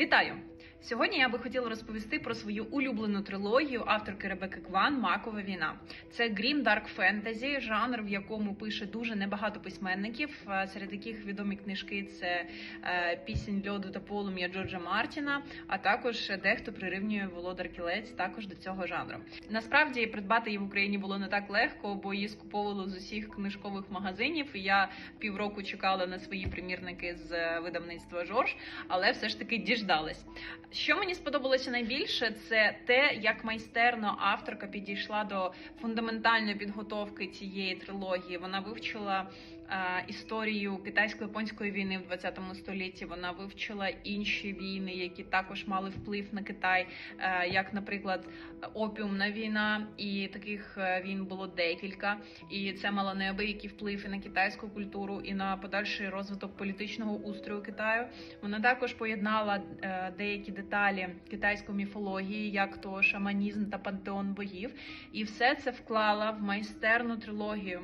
Вітаю! Сьогодні я би хотіла розповісти про свою улюблену трилогію авторки Ребекки Кван Макова війна. Це Grim Dark Fantasy, жанр, в якому пише дуже небагато письменників, серед яких відомі книжки це е, пісень льоду та полум'я Джорджа Мартіна, а також дехто прирівнює Володар Кілець також до цього жанру. Насправді придбати її в Україні було не так легко, бо її скуповували з усіх книжкових магазинів. І я півроку чекала на свої примірники з е, видавництва Жорж, але все ж таки діждалась. Що мені сподобалося найбільше, це те, як майстерно авторка підійшла до фундаментальної підготовки цієї трилогії. Вона вивчила е, історію китайсько-японської війни в 20 столітті. Вона вивчила інші війни, які також мали вплив на Китай, е, як, наприклад, опіумна війна, і таких е, війн було декілька. І це мало неабиякий вплив і на китайську культуру, і на подальший розвиток політичного устрою Китаю. Вона також поєднала е, деякі деталі китайської міфології, як то шаманізм та пантеон богів, і все це вклала в майстерну трилогію.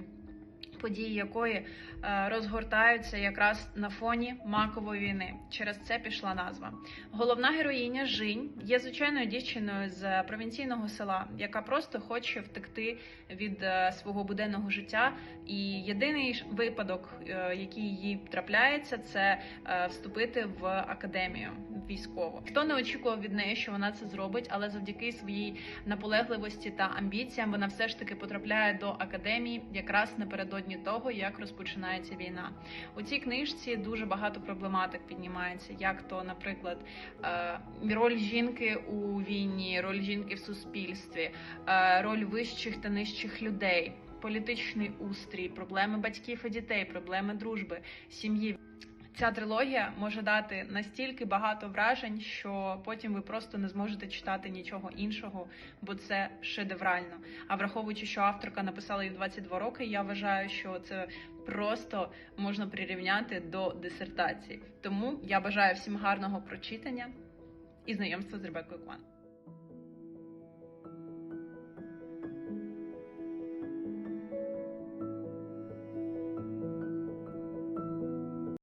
Події якої е, розгортаються якраз на фоні макової війни. Через це пішла назва. Головна героїня Жінь є звичайною дівчиною з провінційного села, яка просто хоче втекти від е, свого буденного життя. І єдиний випадок, е, який їй трапляється, це вступити в академію військову. Хто не очікував від неї, що вона це зробить, але завдяки своїй наполегливості та амбіціям вона все ж таки потрапляє до академії якраз напередодні того, як розпочинається війна. У цій книжці дуже багато проблематик піднімається, як то, наприклад, е, роль жінки у війні, роль жінки в суспільстві, е, роль вищих та нижчих людей. Політичний устрій, проблеми батьків і дітей, проблеми дружби, сім'ї. Ця трилогія може дати настільки багато вражень, що потім ви просто не зможете читати нічого іншого, бо це шедеврально. А враховуючи, що авторка написала її в 22 роки, я вважаю, що це просто можна прирівняти до дисертації. Тому я бажаю всім гарного прочитання і знайомства з Ребекою Кван.